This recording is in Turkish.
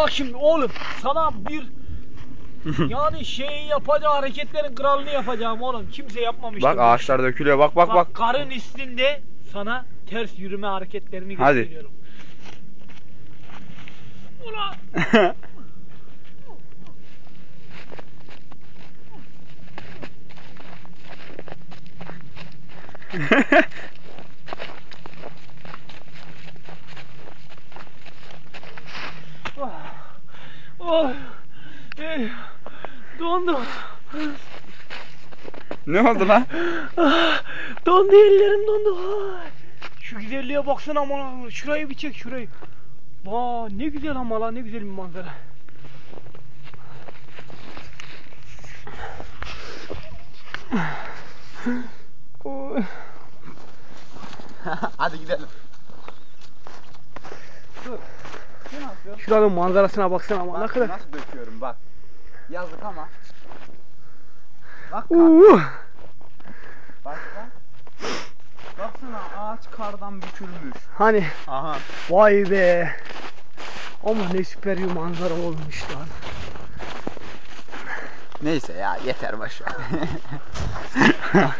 Bak şimdi oğlum sana bir yani şeyi yapacağı hareketlerin kralını yapacağım oğlum. Kimse yapmamıştı. Bak bu ağaçlar dökülüyor. Bak bak bak. Karın üstünde sana ters yürüme hareketlerini Hadi. gösteriyorum. Ulan. Oh. Eh, Dondum. ne oldu lan? Ah, Dondu ellerim dondu. Ay. Şu güzelliğe baksana aman şurayı bir çek şurayı. Vaa ne güzel ama lan ne güzel bir manzara. Hadi gidelim. Ne yapıyorsun? Şuranın manzarasına baksana ama ne Bak kadar. nasıl döküyorum bak. Yazık ama. Bak kar. Uh. Bak bak. Baksana ağaç kardan bükülmüş. Hani Aha. vay be. Ama ne süper bir manzara olmuş lan. Neyse ya yeter ver.